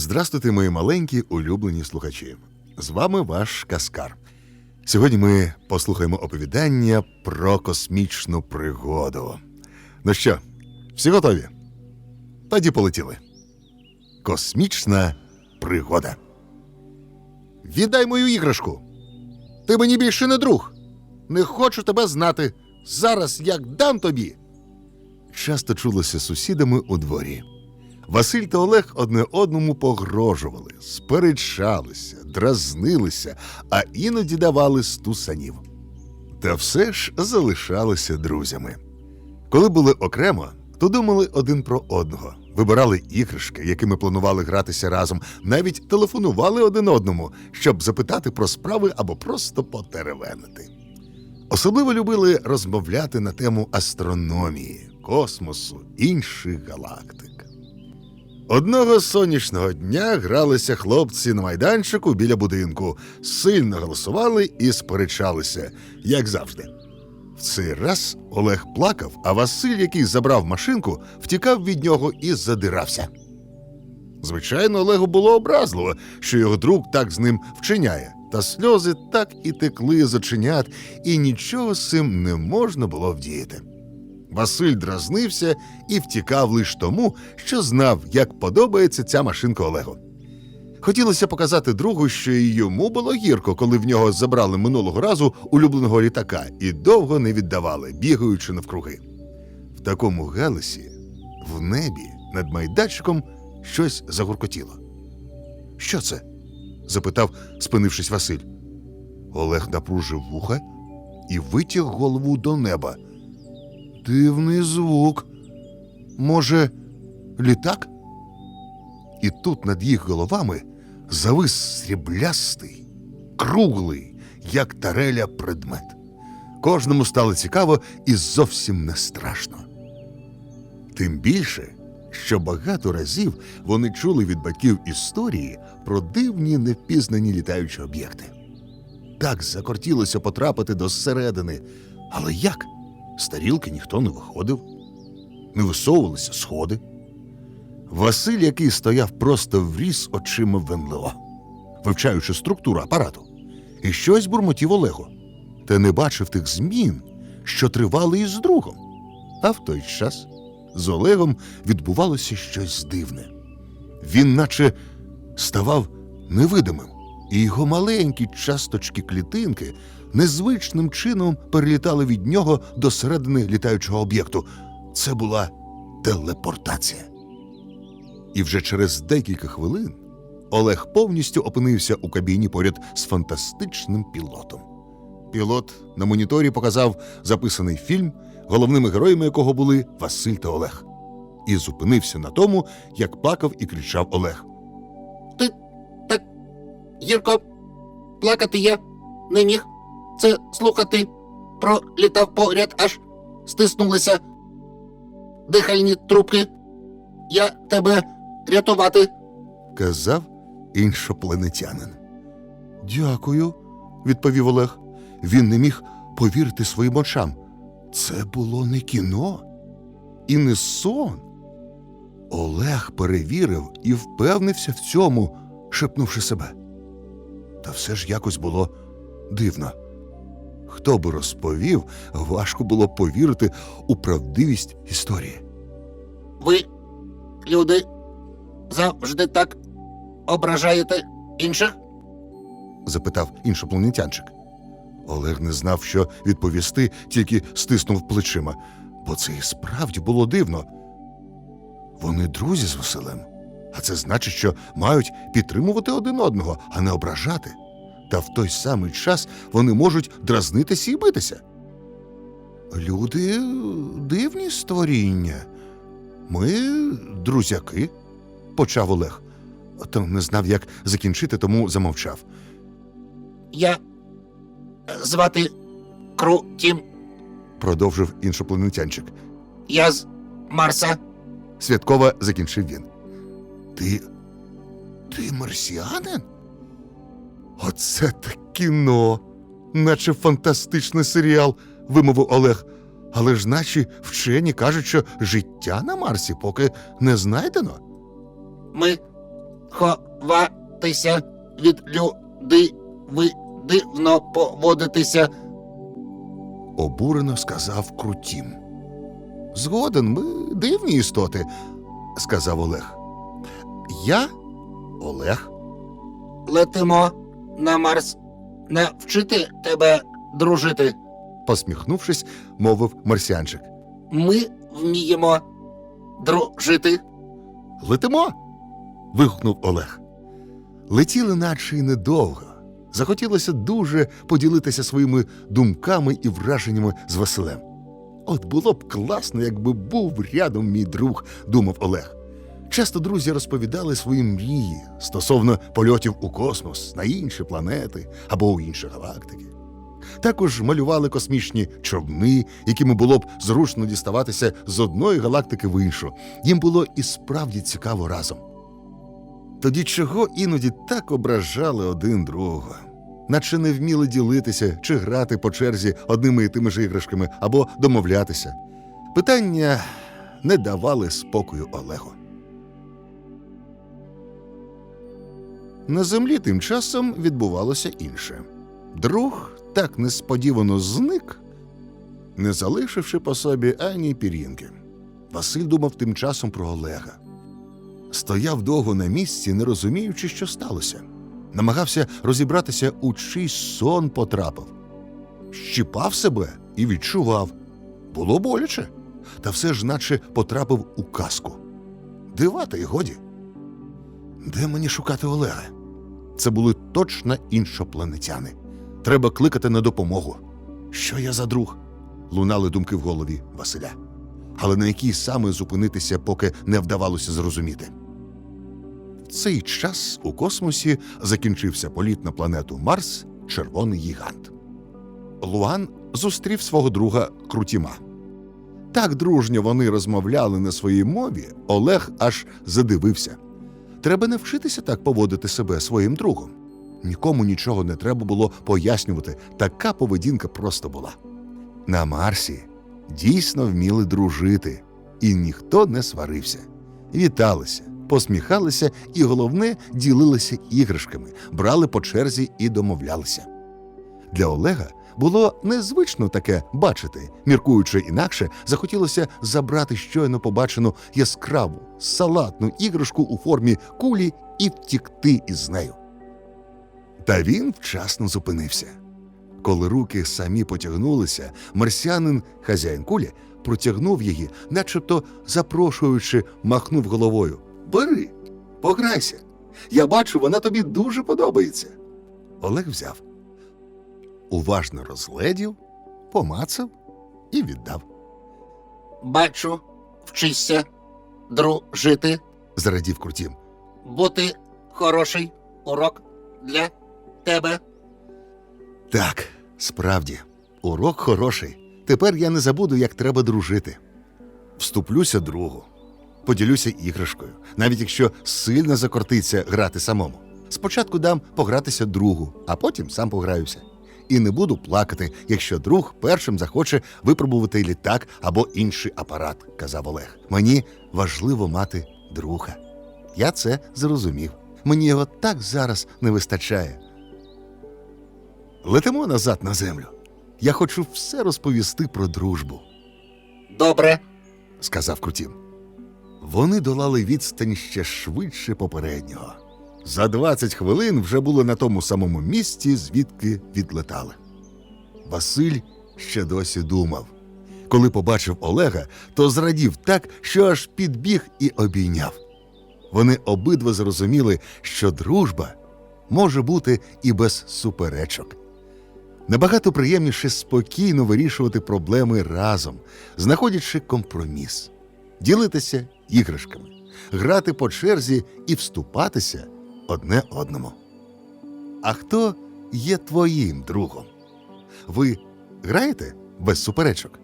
Здрастуйте, мої маленькі улюблені слухачі. З вами ваш Каскар. Сьогодні ми послухаємо оповідання про космічну пригоду. Ну що, всі готові? Тоді полетіли. Космічна пригода. Віддай мою іграшку. Ти мені більше не друг. Не хочу тебе знати. Зараз як дам тобі. Часто чулося сусідами у дворі. Василь та Олег одне одному погрожували, сперечалися, дразнилися, а іноді давали стусанів. Та все ж залишалися друзями. Коли були окремо, то думали один про одного, вибирали іграшки, якими планували гратися разом, навіть телефонували один одному, щоб запитати про справи або просто потеревенити. Особливо любили розмовляти на тему астрономії, космосу, інших галактик. Одного сонячного дня гралися хлопці на майданчику біля будинку, сильно голосували і сперечалися, як завжди. В цей раз Олег плакав, а Василь, який забрав машинку, втікав від нього і задирався. Звичайно, Олегу було образливо, що його друг так з ним вчиняє, та сльози так і текли з оченят, і нічого з цим не можна було вдіяти. Василь дразнився і втікав лише тому, що знав, як подобається ця машинка Олегу. Хотілося показати другу, що і йому було гірко, коли в нього забрали минулого разу улюбленого літака і довго не віддавали, бігаючи навкруги. В такому галасі в небі над майданчиком щось загуркотіло. Що це? запитав, спинившись Василь. Олег напружив вуха і витяг голову до неба. Дивний звук. Може, літак? І тут над їх головами завис сріблястий, круглий, як тареля предмет. Кожному стало цікаво і зовсім не страшно. Тим більше, що багато разів вони чули від батьків історії про дивні невпізнані літаючі об'єкти. Так закортілося потрапити до середини. Але як? З тарілки ніхто не виходив, не висовувалися сходи. Василь, який стояв просто вріс очима в НЛО, вивчаючи структуру апарату, і щось бурмотів Олегу, та не бачив тих змін, що тривали із другом. А в той час з Олегом відбувалося щось дивне. Він, наче, ставав невидимим, і його маленькі часточки клітинки незвичним чином перелітали від нього до середини літаючого об'єкту. Це була телепортація. І вже через декілька хвилин Олег повністю опинився у кабіні поряд з фантастичним пілотом. Пілот на моніторі показав записаний фільм, головними героями якого були Василь та Олег, і зупинився на тому, як плакав і кричав Олег. Ти так гірко плакати я не міг. Це слухати пролітав поряд, аж стиснулися дихальні трубки. Я тебе рятувати. казав іншопланетянин. Дякую, відповів Олег. Він не міг повірити своїм очам. Це було не кіно і не сон. Олег перевірив і впевнився в цьому, шепнувши себе. Та все ж якось було дивно. Хто би розповів, важко було повірити у правдивість історії. Ви, люди, завжди так ображаєте інших? запитав іншопланетянчик. Олег не знав, що відповісти, тільки стиснув плечима, бо це і справді було дивно. Вони друзі з Василем, а це значить, що мають підтримувати один одного, а не ображати. Та в той самий час вони можуть дразнитися і битися. Люди дивні створіння. Ми друзяки, почав Олег. Та не знав, як закінчити, тому замовчав. Я звати Крутім. продовжив іншопланетянчик. Я з Марса. Святково закінчив він. Ти. Ти марсіанин? Оце так кіно, наче фантастичний серіал, вимовив Олег. Але ж наші вчені кажуть, що життя на Марсі поки не знайдено. Ми ховатися від люди. Ви дивно поводитеся. обурено сказав Крутім. Згоден, ми дивні істоти, сказав Олег. Я Олег. Летимо на Марс. Навчити тебе дружити. посміхнувшись, мовив марсіанчик. Ми вміємо дружити. Летимо. вигукнув Олег. Летіли наче й недовго. Захотілося дуже поділитися своїми думками і враженнями з Василем. От було б класно, якби був рядом мій друг, думав Олег. Часто друзі розповідали свої мрії стосовно польотів у космос на інші планети або у інші галактики. Також малювали космічні човни, якими було б зручно діставатися з одної галактики в іншу. Їм було і справді цікаво разом. Тоді чого іноді так ображали один другого, наче не вміли ділитися чи грати по черзі одними і тими ж іграшками або домовлятися. Питання не давали спокою Олегу. На землі тим часом відбувалося інше. Друг так несподівано зник, не залишивши по собі ані пір'їнки. Василь думав тим часом про Олега. Стояв довго на місці, не розуміючи, що сталося. Намагався розібратися, у чий сон потрапив. Щіпав себе і відчував. Було боляче, та все ж наче потрапив у казку. Дива та й годі. Де мені шукати Олега? Це були точно іншопланетяни. Треба кликати на допомогу. Що я за друг? лунали думки в голові Василя. Але на якій саме зупинитися, поки не вдавалося зрозуміти. В цей час у космосі закінчився політ на планету Марс Червоний гігант. Луан зустрів свого друга Крутіма. Так дружньо вони розмовляли на своїй мові, Олег аж задивився. Треба навчитися так поводити себе своїм другом. Нікому нічого не треба було пояснювати, така поведінка просто була. На Марсі дійсно вміли дружити, і ніхто не сварився. Віталися, посміхалися і, головне, ділилися іграшками, брали по черзі і домовлялися. Для Олега було незвично таке бачити, міркуючи інакше, захотілося забрати щойно побачену яскраву, салатну іграшку у формі кулі і втікти із нею. Та він вчасно зупинився. Коли руки самі потягнулися, марсіанин, хазяїн кулі, протягнув її, начебто запрошуючи, махнув головою. Бери, пограйся. Я бачу, вона тобі дуже подобається. Олег взяв. Уважно розгледів, помацав і віддав. Бачу, вчишся дружити, Зрадів крутім. бути хороший урок для тебе. Так, справді, урок хороший. Тепер я не забуду, як треба дружити. Вступлюся другу, поділюся іграшкою, навіть якщо сильно закортиться грати самому. Спочатку дам погратися другу, а потім сам пограюся. І не буду плакати, якщо друг першим захоче випробувати літак або інший апарат, казав Олег. Мені важливо мати друга. Я це зрозумів. Мені його так зараз не вистачає. Летимо назад на землю. Я хочу все розповісти про дружбу, Добре, сказав Крутім. Вони долали відстань ще швидше попереднього. За 20 хвилин вже були на тому самому місці, звідки відлетали. Василь ще досі думав. Коли побачив Олега, то зрадів так, що аж підбіг і обійняв. Вони обидва зрозуміли, що дружба може бути і без суперечок. Набагато приємніше спокійно вирішувати проблеми разом, знаходячи компроміс, ділитися іграшками, грати по черзі і вступатися одне одному. А хто є твоїм другом? Ви граєте без суперечок?